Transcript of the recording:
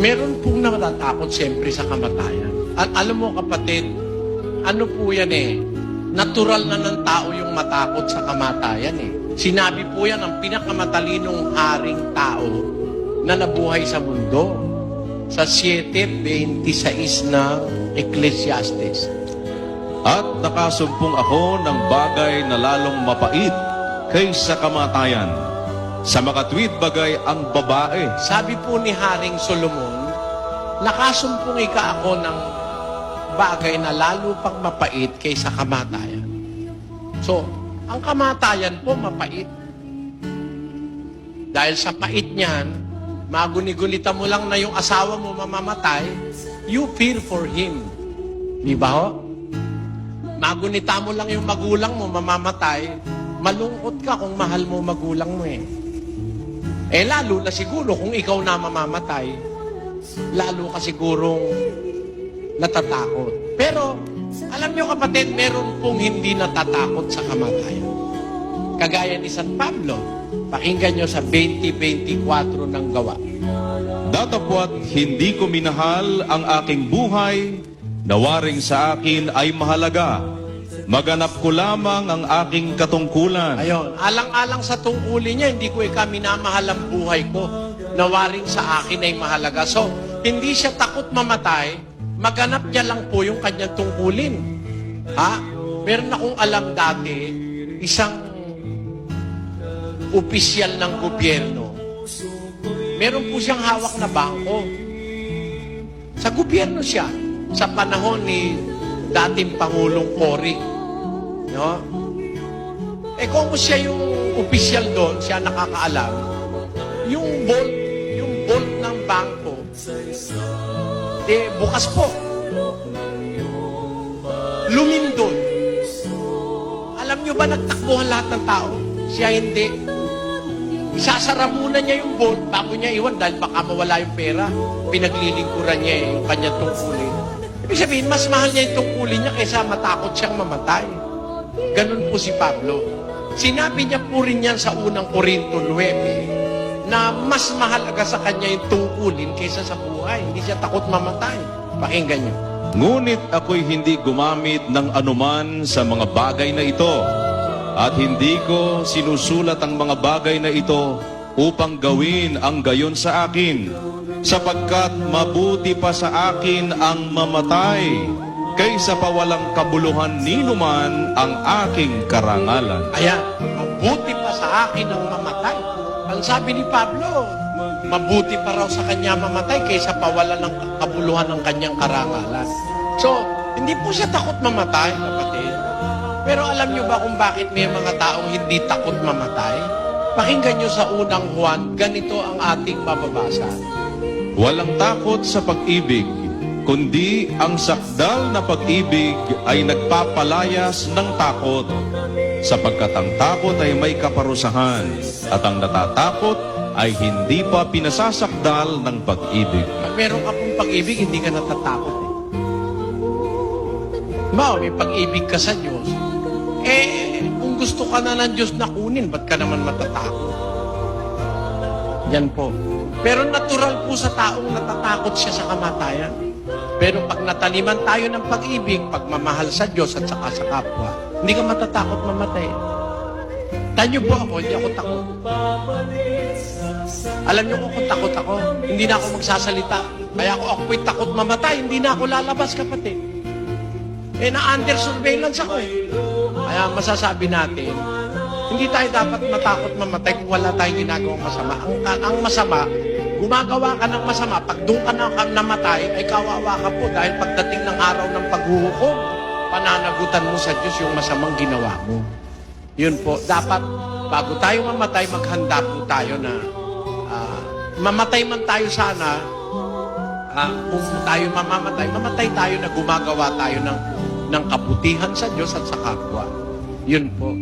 meron pong natatakot siyempre sa kamatayan. At alam mo kapatid, ano po yan eh, natural na ng tao yung matakot sa kamatayan eh. Sinabi po yan ng pinakamatalinong haring tao na nabuhay sa mundo sa 7.26 ng Ecclesiastes. At nakasumpong ako ng bagay na lalong mapait kaysa kamatayan. Sa makatwid bagay ang babae. Sabi po ni Haring Solomon, nakasumpong ika ako ng bagay na lalo pang mapait kaysa kamatayan. So, ang kamatayan po mapait. Dahil sa pait niyan, maguni-gunita mo lang na yung asawa mo mamamatay, you fear for him. Di ba ho? Magunita mo lang yung magulang mo mamamatay, malungkot ka kung mahal mo magulang mo eh. Eh lalo na siguro kung ikaw na mamamatay, lalo ka sigurong natatakot. Pero, alam nyo kapatid, meron pong hindi natatakot sa kamatayan. Kagaya ni San Pablo, pakinggan nyo sa 2024 ng gawa. Datapwat hindi ko minahal ang aking buhay, nawaring sa akin ay mahalaga. Maganap ko lamang ang aking katungkulan. Ayun, alang-alang sa tungkulin niya, hindi ko ika minamahal ang buhay ko. Nawaring sa akin ay mahalaga. So, hindi siya takot mamatay, maganap niya lang po yung kanyang tungkulin. Ha? Meron akong alam dati, isang opisyal ng gobyerno. Meron po siyang hawak na bangko. Sa gobyerno siya, sa panahon ni dating Pangulong Cory. No? Eh kung siya yung opisyal doon, siya nakakaalam, yung bolt, yung bolt ng bangko, eh, bukas po. Lumindol. Alam nyo ba nagtakbuhan lahat ng tao? Siya hindi. Isasara muna niya yung bolt bago niya iwan dahil baka mawala yung pera. Pinaglilingkuran niya eh, yung kanyang tungkulin. Ibig sabihin, mas mahal niya yung tungkulin niya kaysa matakot siyang mamatay. Ganun po si Pablo. Sinabi niya po rin yan sa unang Korinto 9 na mas mahalaga sa kanya yung tungkulin kaysa sa buhay. Hindi siya takot mamatay. Pakinggan niyo. Ngunit ako'y hindi gumamit ng anuman sa mga bagay na ito. At hindi ko sinusulat ang mga bagay na ito upang gawin ang gayon sa akin. Sapagkat mabuti pa sa akin ang mamatay kaysa pa walang kabuluhan ninuman ang aking karangalan. Ayan, mabuti pa sa akin ang mamatay. Ang sabi ni Pablo, mabuti pa raw sa kanya mamatay kaysa pawala ng kabuluhan ng kanyang karangalan. So, hindi po siya takot mamatay, kapatid. Pero alam niyo ba kung bakit may mga taong hindi takot mamatay? Pakinggan niyo sa unang Juan, ganito ang ating mababasa. Walang takot sa pag-ibig, kundi ang sakdal na pag-ibig ay nagpapalayas ng takot. Sapagkat ang takot ay may kaparusahan, at ang natatakot ay hindi pa pinasasakdal ng pag-ibig. Pag meron ka pong pag-ibig, hindi ka natatakot eh. Ba, may pag-ibig ka sa Diyos. Eh, kung gusto ka na ng Diyos na kunin, ba't ka naman matatakot? Yan po. Pero natural po sa taong natatakot siya sa kamatayan. Pero pag nataliman tayo ng pag-ibig, pagmamahal sa Diyos at saka sa kapwa, hindi ka matatakot mamatay. Tanyo po ako, hindi ako takot. Alam niyo kung takot ako, hindi na ako magsasalita. Kaya ako ako'y takot mamatay, hindi na ako lalabas kapatid. Eh na-under surveillance ako eh. Kaya masasabi natin, hindi tayo dapat matakot mamatay kung wala tayong ginagawang masama. Ang, ang masama, gumagawa ka ng masama, pag doon ka na namatay, ay kawawa ka po dahil pagdating ng araw ng paghuhukom, pananagutan mo sa Diyos yung masamang ginawa mo. Yun po, dapat bago tayo mamatay, maghanda po tayo na ah, mamatay man tayo sana, ah, kung tayo mamamatay, mamatay tayo na gumagawa tayo ng, ng kabutihan sa Diyos at sa kapwa. Yun po.